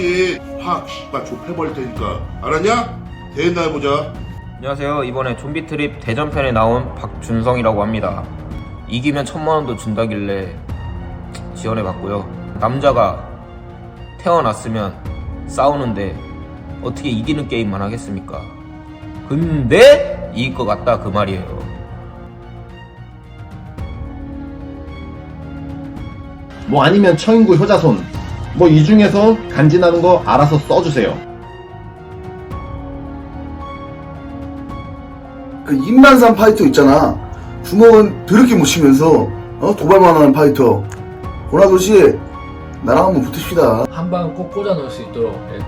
이빠이에 확 씨발 좁혀버릴 테니까 알았냐? 대회 날 보자 안녕하세요. 이번에 좀비 트립 대전편에 나온 박준성이라고 합니다. 이기면 천만 원도 준다길래 지원해 봤고요. 남자가 태어났으면 싸우는데 어떻게 이기는 게임만 하겠습니까? 근데 이길 것 같다 그 말이에요. 뭐 아니면 청인구 효자손 뭐 이 중에서 간지나는 거 알아서 써주세요 그 임난산 파이터 있잖아. 주먹은 더럽게 못 치면서 어? 도발만 하는 파이터. 고나도 씨, 나랑 한번 붙읍시다. 한 방 꼭 꽂아 넣을 수 있도록 예.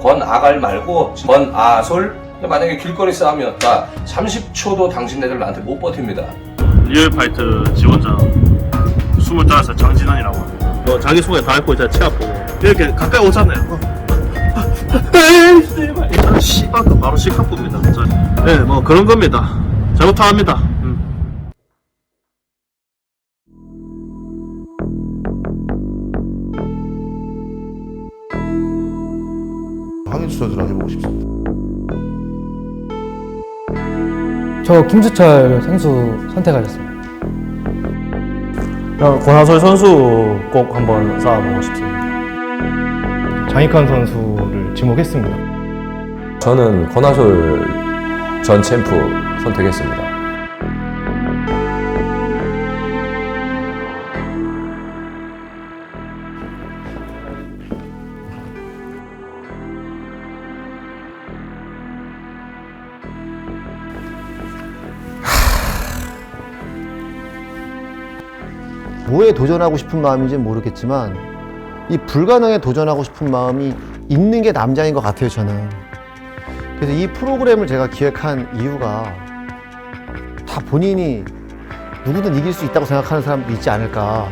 권아갈 말고 권아솔 만약에 길거리 싸우면 나 30초도 당신네들 나한테 못 버팁니다 리얼 파이트 지원자 25살 장진환이라고 합니다. 어, 자기 소개 다 했고 이제 치아 보고 이렇게 가까이 오잖아요. 에이 씨발 이런 씨발 그 바로 시카프입니다. 네, 뭐 그런 겁니다. 잘못합니다. 음. 선수랑 해보고 싶습니다 저 김수철 선수 선택하셨습니다. 권하솔 선수 꼭 한번 쌓아보고 싶습니다. 장익환 선수를 지목했습니다. 저는 권하솔 전 챔프 선택했습니다. 뭐에 도전하고 싶은 마음인지 는 모르겠지만 이 불가능에 도전하고 싶은 마음이 있는 게 남자인 것 같아요 저는 그래서 이 프로그램을 제가 기획한 이유가 다 본인이 누구든 이길 수 있다고 생각하는 사람도 있지 않을까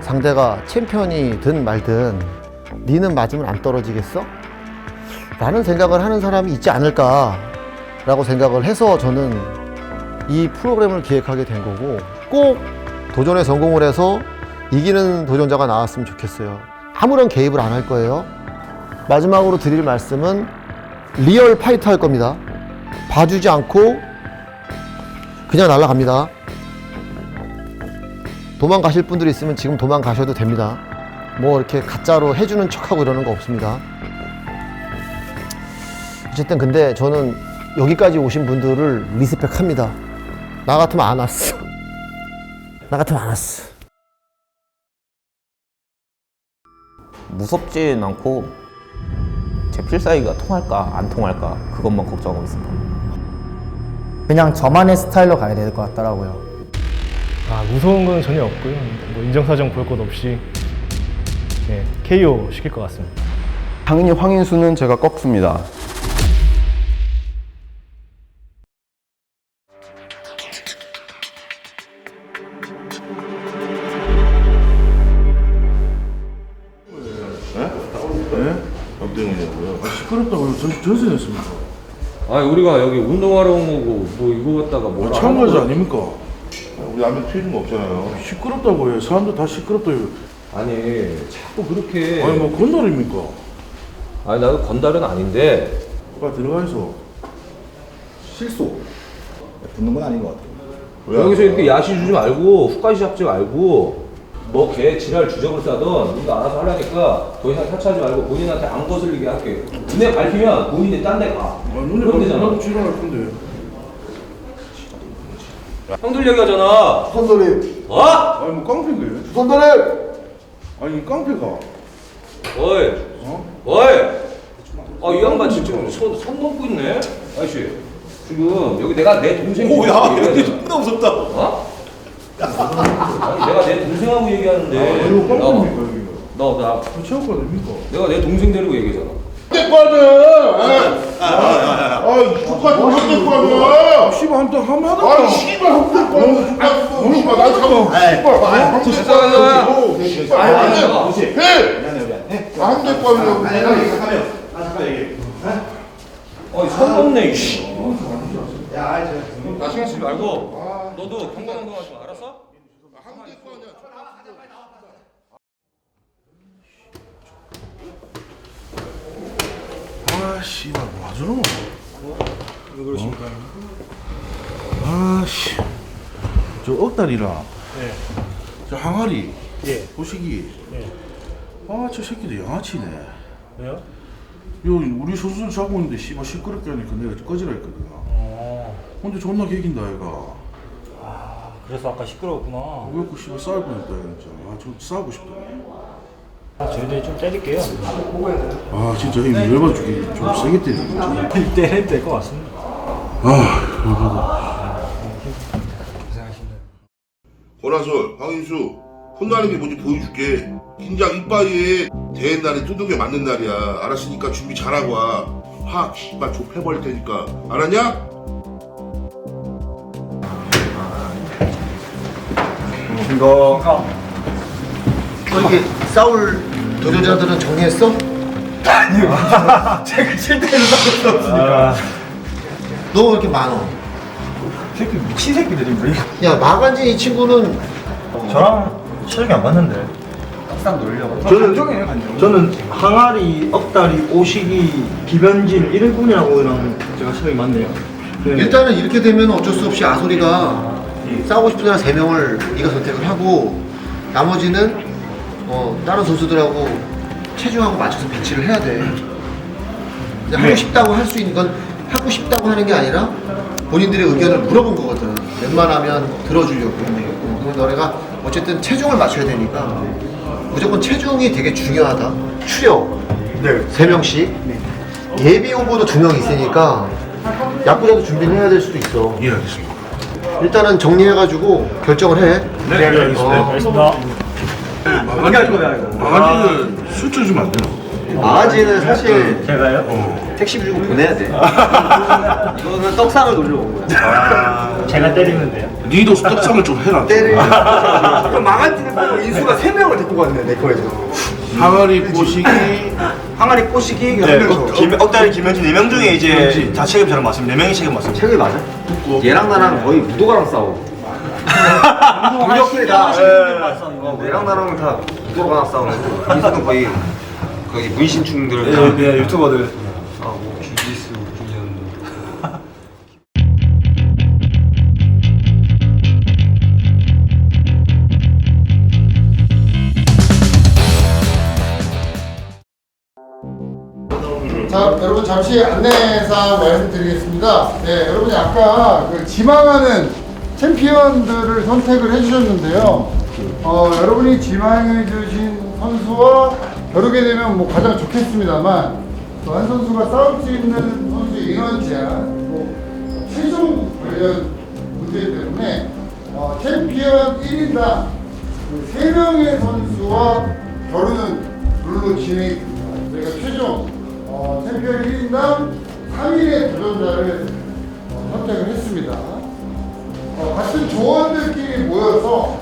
상대가 챔피언이든 말든 니는 맞으면 안 떨어지겠어? 라는 생각을 하는 사람이 있지 않을까 라고 생각을 해서 저는 이 프로그램을 기획하게 된 거고 꼭 도전에 성공을 해서 이기는 도전자가 나왔으면 좋겠어요. 아무런 개입을 안 할 거예요. 마지막으로 드릴 말씀은 리얼 파이터 할 겁니다. 봐주지 않고 그냥 날아갑니다. 도망가실 분들이 있으면 지금 도망가셔도 됩니다. 뭐 이렇게 가짜로 해주는 척하고 이러는 거 없습니다. 어쨌든 근데 저는 여기까지 오신 분들을 리스펙 합니다. 나 같으면 안 왔어. 나 같으면 안 왔어. 무섭진 않고 제 필살기가 통할까 안 통할까 그것만 걱정하고 있습니다. 그냥 저만의 스타일로 가야 될 것 같더라고요. 아 무서운 건 전혀 없고요. 뭐 인정사정 볼 것 없이 네, KO 시킬 것 같습니다. 당연히 황인수는 제가 꺾습니다 아니 우리가 여기 운동하러 온 거고 뭐 이거 갖다가 뭐라 참가자 아닙니까? 우리 남의 튀는 거 없잖아요 시끄럽다고요. 사람들 다 시끄럽다고요. 아니 자꾸 그렇게 아니 뭐 건달입니까? 아니 나도 건달은 아닌데 빨리 들어가서. 실수 붙는 건 아닌 것 같아요 왜 여기서 안 이렇게 야시 주지 말고 훅까지 잡지 말고 뭐개 지랄 주적을 싸던 네가 알아서 하려니까 더 이상 타치하지 말고 본인한테 안 거슬리게 할게 눈에 밟히면 본인이 딴 데 가. 아, 눈에 그럼 되잖아. 나도 지랄할 건데. 형들 얘기하잖아. 선달이. 어? 아니 뭐 깡패인데. 선달이. 아니 깡패가. 어이. 어? 어이. 아, 이 양반 지금 손, 손 넘고 있네. 아저씨. 지금 여기 내가 내 동생. 오, 야, 여기 존나 무섭다. 어? 아니, 내가 내 동생하고 얘기하는데. 아, 이거 너, 깡패입니까 여기가? 너, 나. 체육관 아닙니까? 내가 내 동생 데리고 얘기하잖아. 데리고 하면 아 축하 좀 데리고 하면 씨발 한번 한번 하다. 아 씨발 형 데리고 하면 축하 씨발 나 잡아 씨발 됐어, 됐어. 씨발 아니야 해! 한 데리고 하면 어이, 손 넘네, 이씨. 나 신경 쓰지 말고 너도 건강 운동하지 마 알았어? 한국의 거 아니야. 아, 씨발, 뭐 하죠? 왜 그러십니까? 아, 씨. 저 억다리랑, 네. 저 항아리, 예. 보시기. 예. 아, 저 새끼들 양아치네. 왜요? 요, 우리 선수 자고 있는데, 씨발, 시끄럽게 하니까 내가 꺼지라 했거든. 어. 근데 존나 개긴다, 얘가. 아, 그래서 아까 시끄러웠구나. 왜그 씨발 싸울 뻔했다, 진짜. 아, 저 싸우고 싶다. 아, 저희들이 좀 때릴게요. 아, 진짜 힘 열받아 죽기. 좀 세게 때리네, 진짜. 때릴 될것 같습니다. 아, 열받아. 권하솔, 황인수 혼나는 게 뭔지 보여줄게. 긴장 이빠이에 대회 날에 두둑에 맞는 날이야. 알았으니까 준비 잘하고 와. 확 씨발 좁혀버릴 테니까. 알았냐? 이거 너 이게 싸울 도전자들은 정리했어? 아니요 제가 실패해서 싸울 수 없으니까 너 왜 이렇게 많어? 새끼 미친 새끼들인데. 야 마간지 이 친구는 저랑 체력이 안 맞는데. 딱딱 놀려. 저는 저는 항아리, 억다리, 오시기, 기변질 1군이라고랑 제가 체력이 맞네요. 일단은 이렇게 되면 어쩔 수 없이 아소리가 싸우고 싶은 사람 3명을 네가 선택을 하고 나머지는 어, 다른 선수들하고 체중하고 맞춰서 배치를 해야 돼 근데 하고 싶다고 할 수 있는 건 하고 싶다고 하는 게 아니라 본인들의 의견을 물어본 거거든 웬만하면 들어주려고 어, 그럼 너네가 어쨌든 체중을 맞춰야 되니까 무조건 체중이 되게 중요하다 추력 네. 3명씩 예비 후보도 2명 있으니까 야구자도 준비를 해야 될 수도 있어. 예, 알겠습니다. 일단은 정리해가지고 결정을 해. 네, 알겠습니다. 어. 알겠습니다. 어떻게 할 거야, 이거? 강아지는 숫자 주면 안 되나? 강아지는 사실 제가요? 택시 주고 보내야 돼. 이거는 떡상을 놀러 온 거야. 제가 때리면 돼요. 니도 떡상을 좀 해라. 때를. 그럼 망한지는 빼고 인수가 3명을 데리고 갔네, 내 거에서. 항아리, 보시기, 항아리 꼬시기, 네, 억다리 김현진 4명 중에 이제 다 책임자랑 맞습니다. 4명이 책임 맞습니다. 책이 맞아? 얘랑 나랑 거의 무도가랑 싸워. 공격들이 다. 어, 얘랑 나랑 다 무도가랑 싸우고. 인수는 거의 거의 문신충들. 네, 네, 유튜버들. 자, 여러분 잠시 안내사항 말씀드리겠습니다. 네, 여러분이 아까 그 지망하는 챔피언들을 선택을 해주셨는데요. 어, 여러분이 지망해주신 선수와 겨루게 되면 뭐 가장 좋겠습니다만 또 한 선수가 싸울 수 있는 선수 인원 제한, 또 최종 관련 문제 때문에 어, 챔피언 1인당 그 3명의 선수와 겨루는 룰로 진행이 됩니다. 저희가 최종 어, 챔피언 1인당 3인의 도전자를 어, 선택을 했습니다. 어, 같은 조원들끼리 모여서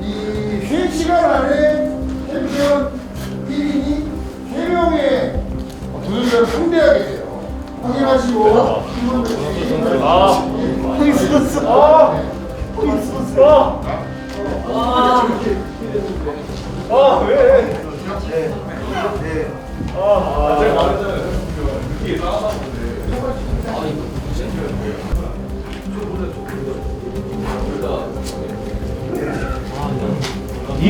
이 3시간 안에 챔피언 1인이 3명의 도전자를 상대하게 돼요. 확인하시고 팀원들 아, 있었어. 거기 있었어. 아, 왜? 이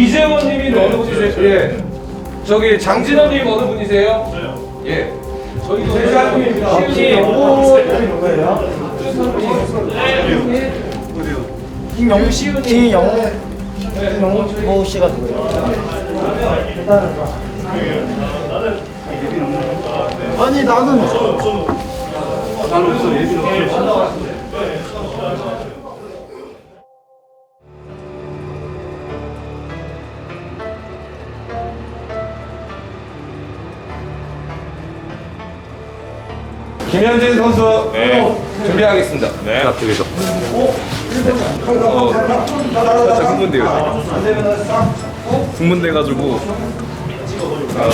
재원님이 어느 분이세요? 예. 저기 장진호님 어느 분이세요? 저요. 예. 저희 세상님 시우님 김영 김영 김영모 씨가 누구예요? 아니 나는 김현진 선수 준비하겠습니다. 네. 앞쪽에서. 어, 살짝 흥분돼요. 흥분돼가지고 아,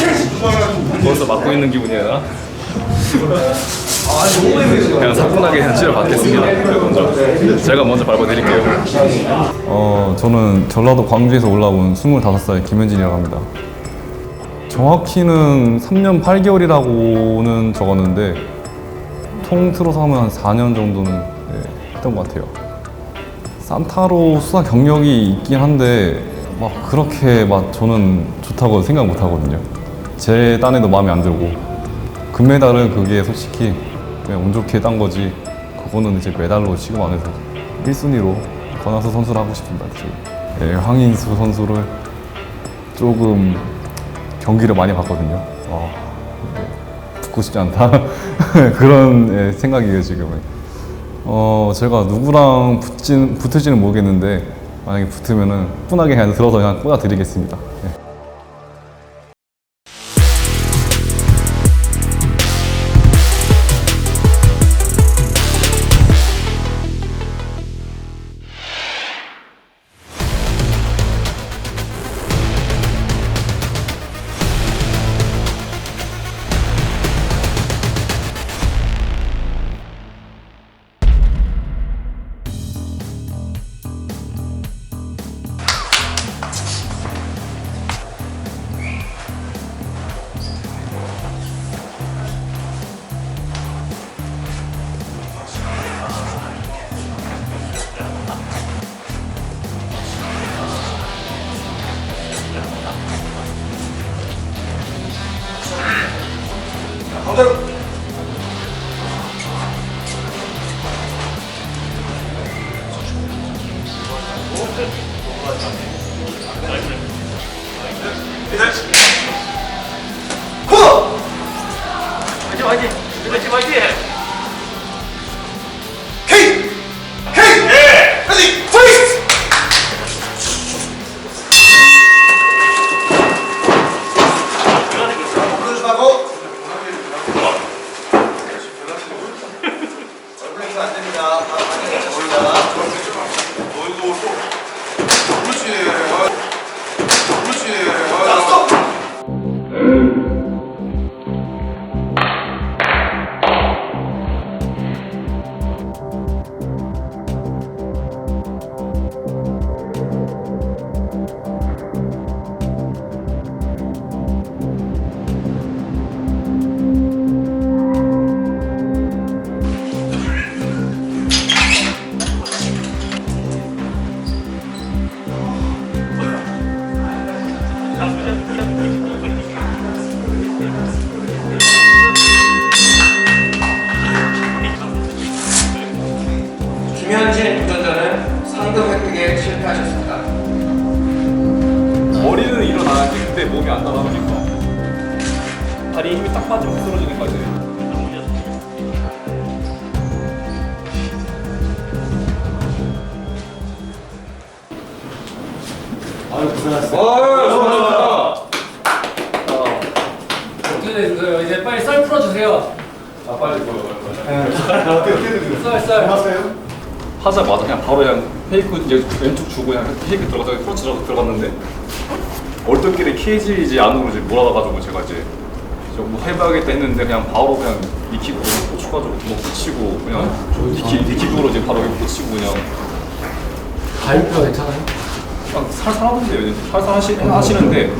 먼저 맡고 있는 기분이야. 그냥 사뿐하게 그냥 치료 받겠습니다. 먼저 제가 먼저 밟아드릴게요. 어 저는 전라도 광주에서 올라온 25살 김현진이라고 합니다. 정확히는 3년 8개월이라고는 적었는데 통틀어서 하면 한 4년 정도는 네, 했던 것 같아요. 산타로 수사 경력이 있긴 한데 막 그렇게 막 저는 좋다고 생각 못 하거든요. 제 딴에도 마음에 안 들고 금메달은 그게 솔직히 그냥 운 좋게 딴 거지 그거는 이제 메달로 취급 안 해서 1순위로 권하수 선수를 하고 싶습니다. 지금. 네, 황인수 선수를 조금 경기를 많이 봤거든요. 와, 네, 붙고 싶지 않다 그런 예, 생각이에요 지금은. 어 제가 누구랑 붙진, 붙을지는 모르겠는데 만약에 붙으면은 분하게 그냥 들어서 그냥 꽂아 드리겠습니다. 네. 김현 진 풀어주세요. 아 빨리 보여. 썰 썰. 하자마자 그냥 바로 그냥 페이크 이제 왼쪽 주고 그냥 페이크 들어가서 크로치 들어갔는데 얼떨결에 케이지 안으로 이제 몰아가가지고 제가 이제 저뭐 해봐야겠다 했는데 그냥 바로 그냥 니킥으로 꽂혀가지고 뭐 붙이고 그냥 니킥 니킥으로 이제 바로 이렇게 붙이고 그냥 발표 괜찮아요? 그냥 살살하던데요. 이제 살살 하시, 하시는데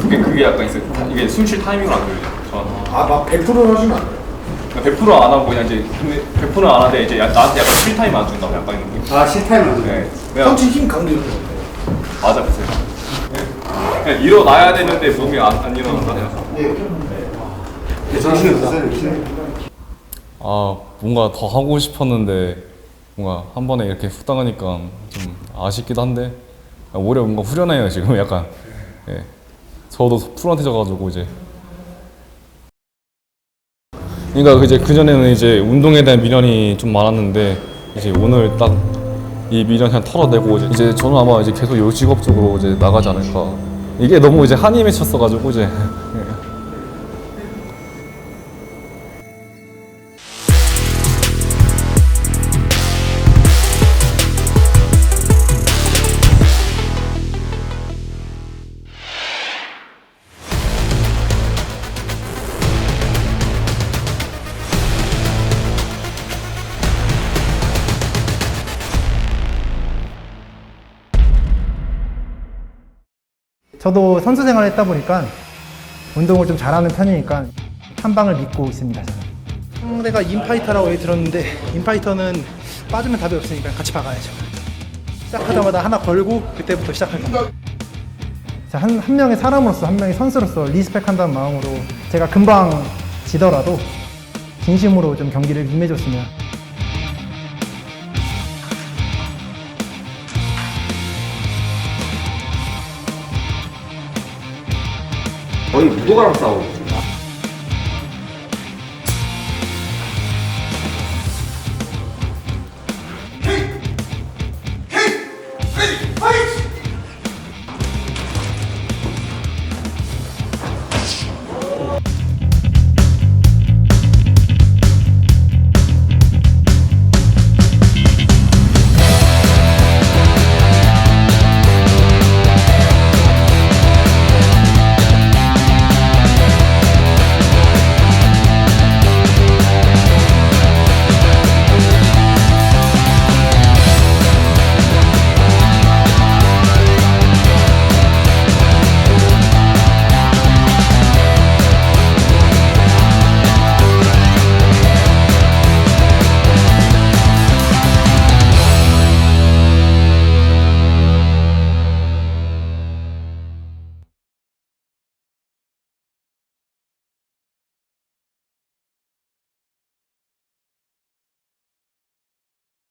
그게 그게 약간 있어요. 이게 숨 쉴 타이밍을 안 들려요. 저한테. 아막 100% 하시면 안 돼요 100%안 하고 그냥 이제 근데 100%는 안 하되 이제 야- 나한테 약간 쉴 타임 안 준다고 약간 이런 느낌. 아 실타임 안 네. 그냥 펀치 힘 강조해서 맞아 보세요. 네. 그냥 일어나야 되는데 몸이 안, 안 일어난다. 네, 정신을 드세요 아 뭔가 더 하고 싶었는데 뭔가 한 번에 이렇게 훅 당하니까 좀 아쉽기도 한데 오히려 뭔가 후련해요 지금 약간. 예. 저도 풀한테 져가지고 이제. 그러니까 이제 그 전에는 이제 운동에 대한 미련이 좀 많았는데 이제 오늘 딱 이 미련 그냥 털어내고 이제, 저는 아마 이제 계속 요 직업 쪽으로 이제 나가지 않을까. 이게 너무 이제 한이 맺혔어가지고 이제. 저도 선수 생활을 했다 보니까 운동을 좀 잘하는 편이니까 한 방을 믿고 있습니다. 저는. 상대가 인파이터라고 얘기 들었는데 인파이터는 빠지면 답이 없으니까 같이 박아야죠. 시작하자마자 하나 걸고 그때부터 시작할 겁니다. 자, 한, 한 명의 사람으로서, 한 명의 선수로서 리스펙한다는 마음으로 제가 금방 지더라도 진심으로 좀 경기를 임해줬으면 거의 무도가랑 싸우고